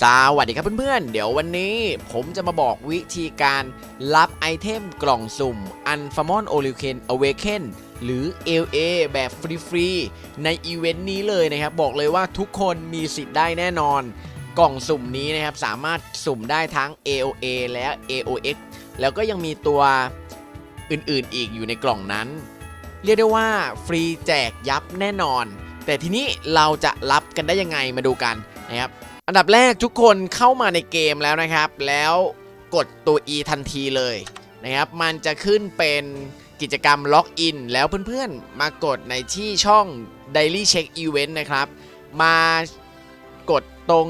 สวัสดีครับเพื่อนๆ เดี๋ยววันนี้ผมจะมาบอกวิธีการรับไอเทมกล่องสุ่ม Unfamon o l u k e n Awaken หรือ LA แบบฟรีๆ ในอีเวนต์นี้เลยนะครับ บอกเลยว่าทุกคนมีสิทธิ์ได้แน่นอน กล่องสุ่มนี้นะครับ สามารถสุ่มได้ทั้ง AOA และ AOX แล้วก็ยังมีตัวอื่นๆอีกอยู่ในกล่องนั้น เรียกได้ว่าฟรีแจกยับแน่นอน แต่ทีนี้เราจะรับกันได้ยังไงมาดูกันนะครับ อันดับแรกทุกคนเข้ามาในเกมแล้วนะครับ แล้วกดตัว E ทันทีเลยนะครับ มันจะขึ้นเป็นกิจกรรมล็อกอินแล้วเพื่อนๆ มากดในที่ช่อง Daily Check Event นะครับ มากดตรง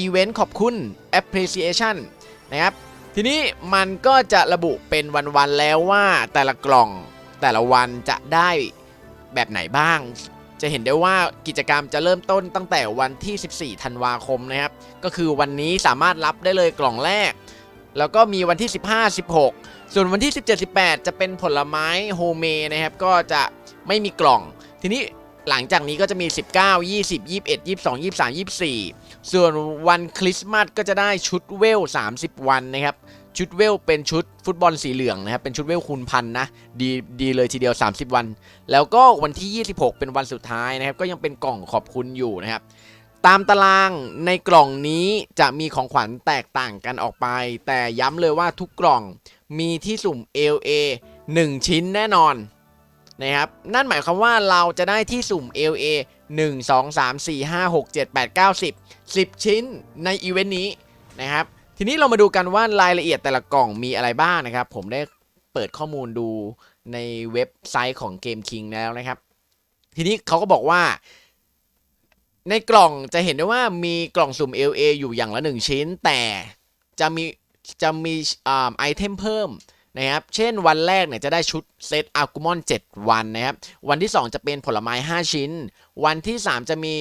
Event ขอบคุณ Appreciation นะครับ ทีนี้มันก็จะระบุเป็นวันๆแล้วว่าแต่ละกล่องแต่ละวันจะได้แบบไหนบ้าง จะเห็นได้ว่ากิจกรรมจะเริ่มต้นตั้งแต่วันที่ 14 ธันวาคมนะครับ ก็คือวันนี้สามารถรับได้เลยกล่องแรก แล้วก็มีวันที่ 15 16 ส่วนวันที่ 17 18 จะเป็นผลไม้โฮเมนะครับ ก็จะไม่มีกล่อง ทีนี้หลังจากนี้ก็จะมี 19 20 21 22 23 24 ส่วนวันคริสต์มาสก็จะได้ชุดเวล 30 วันนะครับ ชุดเวลเป็นชุดฟุตบอลสีเหลืองนะครับเป็นชุดเวลคูณพันนะดีดีเลยทีเดียว 30 วัน แล้วก็วันที่ 26 เป็นวันสุดท้ายนะครับ ก็ยังเป็นกล่องขอบคุณอยู่นะครับ ตามตารางในกล่องนี้จะมีของขวัญแตกต่างกันออกไป แต่ย้ำเลยว่าทุกกล่องมีที่สุ่ม LA 1 ชิ้นแน่นอนนะครับนั่นหมายความว่าเราจะได้ที่สุ่ม LA 1 2 3 4 5 6 7 8 9 10 10 ชิ้นในอีเวนต์นี้นะครับ ทีนี้เรามาดูกันว่ารายละเอียดแต่ละกล่องมีอะไรบ้างนะครับ ผมได้เปิดข้อมูลดูในเว็บไซต์ของ Game King แล้วนะครับ ทีนี้เขาก็บอกว่า ในกล่องจะเห็นได้ว่ามีกล่องสุ่ม LA อยู่อย่างละ 1 ชิ้น แต่จะมีจะมีอ่าไอเทมเพิ่มนะครับ เช่นวันแรกเนี่ยจะได้ชุดเซตอากุมอน7 วันนะครับ วันที่ 2 จะเป็นผลไม้ 5 ชิ้น วันที่ 3 จะมี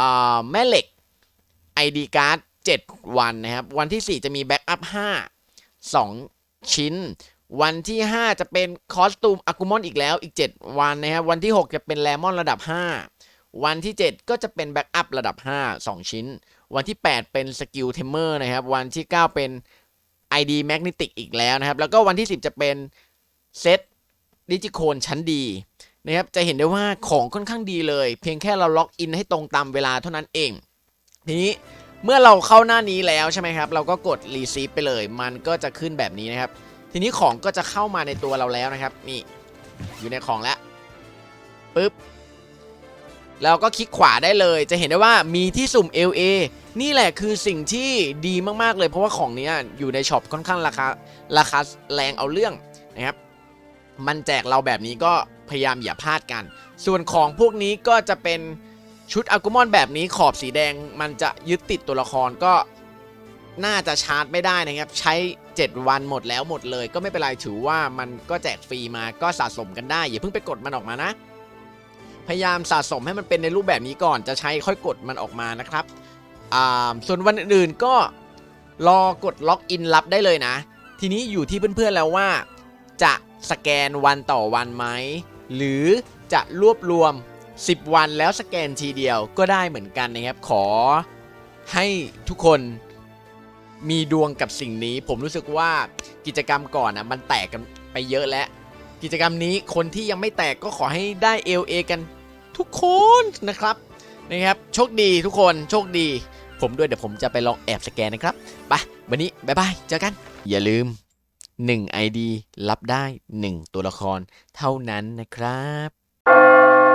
อ่าแม่เหล็ก ID card 7 วันนะครับ วันที่ 4 จะมีแบ็กอัพ5 2 ชิ้น วันที่ 5 จะเป็นคอสตูมอากุมอนอีกแล้วอีก 7 วันนะครับ วันที่ 6 จะเป็นแลมอนระดับ 5 วันที่ 7 ก็จะเป็นแบ็กอัพระดับ 5 2 ชิ้น วันที่ 8 เป็นสกิลเทมเมอร์นะครับ วันที่ 9 เป็น ID Magnetic อีกแล้วนะครับ แล้วก็วันที่ 10 จะเป็นเซตดิจิโคนชั้นดีนะครับ จะเห็นได้ว่าของค่อนข้างดีเลย เพียงแค่เราล็อกอินให้ตรงตามเวลาเท่านั้นเอง ทีนี้ เมื่อเราเข้าหน้านี้แล้วใช่ไหมครับ เราก็กด Receive ไปเลย มันก็จะขึ้นแบบนี้นะครับ ทีนี้ของก็จะเข้ามาในตัวเราแล้วนะครับ นี่อยู่ในของแล้วปึ๊บแล้วก็คลิกขวาได้เลย จะเห็นได้ว่ามีที่สุ่ม LA นี่แหละคือสิ่งที่ดีมากๆเลย เพราะว่าของนี้อยู่ในช็อปค่อนข้างราคาราคาแรงเอาเรื่องนะครับ มันแจกเราแบบนี้ก็พยายามอย่าพลาดกัน ส่วนของพวกนี้ก็จะเป็น ชุดอากุมอนแบบนี้ขอบสีแดงมันจะยึดติดตัวละครก็น่าจะชาร์จไม่ได้นะครับ ใช้ 7 วันหมดแล้วหมดเลย ก็ไม่เป็นไรถือว่ามันก็แจกฟรีมาก็สะสมกันได้อย่าเพิ่งไปกดมันออกมานะ พยายามสะสมให้มันเป็นในรูปแบบนี้ก่อนจะใช้ค่อยกดมันออกมานะครับอ่าส่วนวันอื่นๆก็รอกดล็อกอินรับได้เลยนะ ทีนี้อยู่ที่เพื่อนๆแล้วว่า จะสแกนวันต่อวันไหมหรือจะรวบรวม 10 วันแล้วสแกนทีเดียวก็ได้เหมือนกันนะครับ ขอให้ทุกคนมีดวงกับสิ่งนี้ ผมรู้สึกว่ากิจกรรมก่อนนะมันแตกกันไปเยอะแล้ว กิจกรรมนี้คนที่ยังไม่แตกก็ขอให้ได้ LA กันทุกคนนะครับนะครับ โชคดีทุกคนโชคดี ผมด้วยเดี๋ยวผมจะไปลองแอบสแกนนะครับไปวันนี้บายบายเจอกัน อย่าลืม 1 ID รับได้ 1 ตัวละครเท่านั้นนะครับ